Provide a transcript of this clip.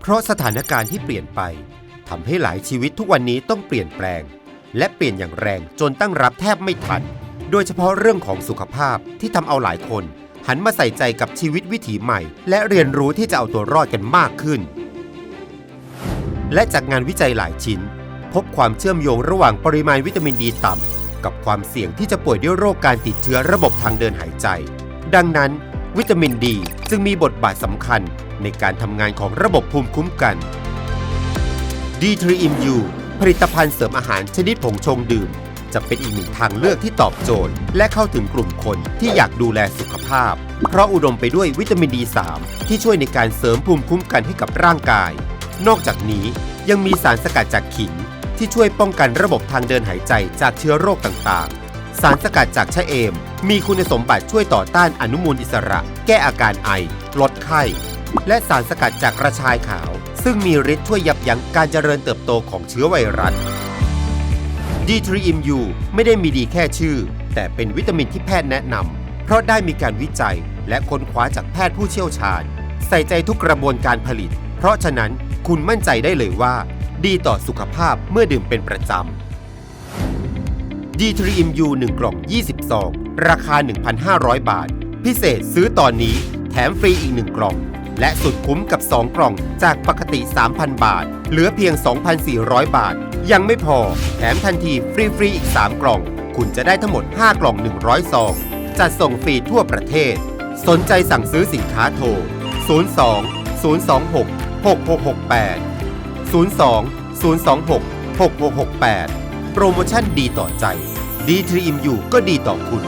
เพราะสถานการณ์ที่เปลี่ยนไปทำให้หลายชีวิตทุกวันนี้ต้องเปลี่ยนแปลง และเปลี่ยนอย่างแรงจนตั้งรับแทบไม่ทัน โดยเฉพาะเรื่องของสุขภาพที่ทำเอาหลายคน หันมาใส่ใจกับชีวิตวิถีใหม่ และเรียนรู้ที่จะเอาตัวรอดกันมากขึ้น และจากงานวิจัยหลายชิ้น พบความเชื่อมโยงระหว่างปริมาณวิตามินดีต่ำกับความเสี่ยงที่จะป่วยด้วยโรคการติดเชื้อระบบทางเดินหายใจ ดังนั้น วิตามินดีจึงมีบทบาทสำคัญ ในการทำงานของระบบภูมิคุ้มกัน D3MU ผลิตภัณฑ์เสริมอาหารชนิดผงชงดื่ม จะเป็นอีกหนึ่งทางเลือกที่ตอบโจทย์ และเข้าถึงกลุ่มคนที่อยากดูแลสุขภาพ เพราะอุดมไปด้วยวิตามิน D3 ที่ช่วยในการเสริมภูมิคุ้มกันให้กับร่างกาย นอกจากนี้ยังมีสารสกัดจากขิง ที่ช่วยป้องกันระบบทางเดินหายใจจากเชื้อโรคต่างๆ สารสกัดจากชะเอม มีคุณสมบัติช่วยต่อต้านอนุมูลอิสระ แก้อาการไอ ลดไข้ และสารสกัดจากกระชายขาว ซึ่งมีฤทธิ์ช่วยยับยั้งการเจริญเติบโตของเชื้อไวรัส D3MU ไม่ได้มีดีแค่ชื่อ แต่เป็นวิตามินที่แพทย์แนะนำเพราะได้มีการวิจัยและค้นคว้าจากแพทย์ผู้เชี่ยวชาญ ใส่ใจทุกกระบวนการผลิต เพราะฉะนั้นคุณมั่นใจได้เลยว่า ดีต่อสุขภาพเมื่อดื่มเป็นประจำ D3MU 1 กล่อง20ซองราคา 1,500 บาท พิเศษซื้อตอนนี้ แถมฟรีอีก 1 กล่อง และสุดคุ้มกับ 2 กล่องจากปกติ 3,000 บาท เหลือเพียง 2,400 บาท ยังไม่พอ แถมทันทีฟรีๆอีก 3 กล่อง คุณจะได้ทั้งหมด 5 กล่อง 100 ซอง จัดส่งฟรีทั่วประเทศ สนใจสั่งซื้อสินค้าโทร 02 026 6668 02 026 6668 โปรโมชั่นดีต่อใจ D3MU ก็ดีต่อคุณ